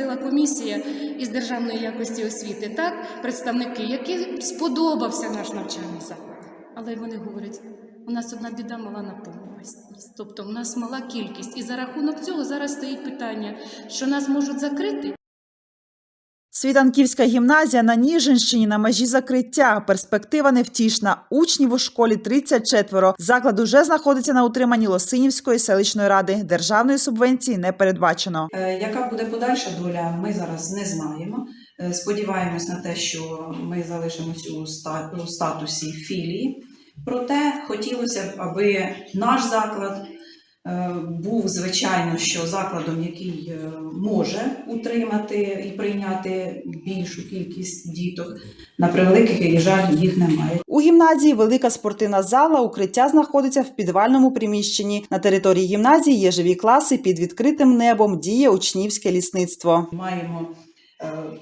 приїздила комісія із державної якості освіти, так, представники, які сподобався наш навчальний заклад. Але вони говорять, у нас одна біда мала наповненість, Тобто, у нас мала кількість. І за рахунок цього зараз стоїть питання, що нас можуть закрити. Світанківська гімназія на Ніжинщині на межі закриття. Перспектива невтішна. Учнів у школі 34. Заклад уже знаходиться на утриманні Лосинівської селищної ради. Державної субвенції не передбачено. Е, Яка буде подальша доля, ми зараз не знаємо. Е, Сподіваємось на те, що ми залишимось у ста- статусі філії. Проте хотілося б, аби наш заклад е, був, звичайно, що закладом, який може утримати і прийняти більшу кількість діток. На превеликий жаль, їх немає. У гімназії велика спортивна зала. Укриття знаходиться в підвальному приміщенні. На території гімназії є живі класи під відкритим небом. Діє учнівське лісництво. Маємо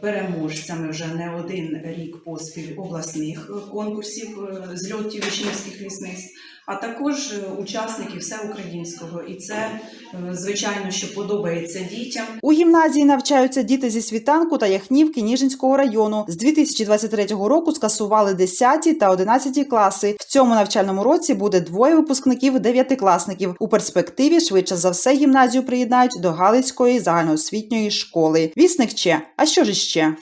переможцями вже не один рік поспіль обласних е, конкурсів е, зльотів учнівських лісництв, а також е, учасників всеукраїнського. І це, е, звичайно, що подобається дітям. У гімназії навчаються діти зі світанку та Яхнівки Ніжинського району. З 2023 року скасували 10 та 11 класи. В цьому навчальному році буде двоє випускників дев'ятикласників. У перспективі швидше за все гімназію приєднають до Галицької загальноосвітньої школи. Вісник ще. Що ж іще?